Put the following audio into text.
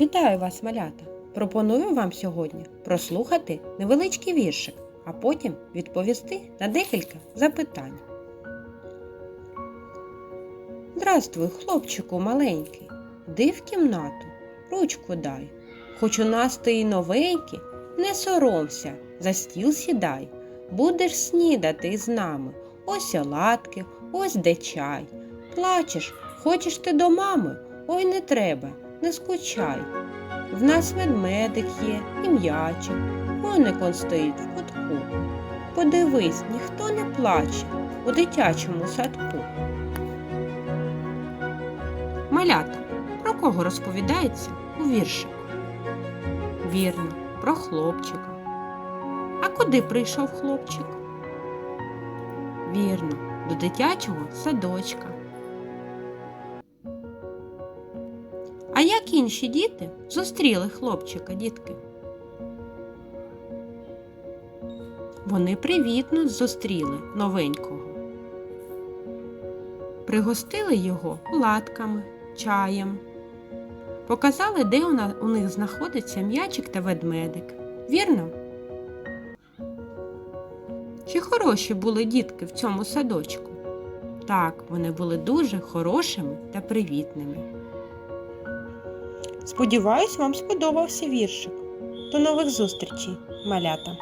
Вітаю вас, малята! Пропоную вам сьогодні прослухати невеличкий віршик, а потім відповісти на декілька запитань. Здравствуй, хлопчику маленький, Йди в кімнату, ручку дай. Хоч у нас ти і новенький, не соромся, за стіл сідай. Будеш снідати з нами. Ось оладки, ось де чай. Плачеш, хочеш ти до мами? Ой, не треба, не скучай. В нас ведмедик є і м'ячик, коник он стоїть в кутку. Подивись, ніхто не плаче у дитячому садку. Малята, про кого розповідається у віршику? Вірно, про хлопчика. А куди прийшов хлопчик? Вірно, до дитячого садочка. А як інші діти зустріли хлопчика, дітки? Вони привітно зустріли новенького. Пригостили його латками, чаєм. Показали, де у них знаходиться м'ячик та ведмедик. Вірно? Чи хороші були дітки в цьому садочку? Так, вони були дуже хорошими та привітними. Сподіваюсь, вам сподобався віршик. До нових зустрічей, малята!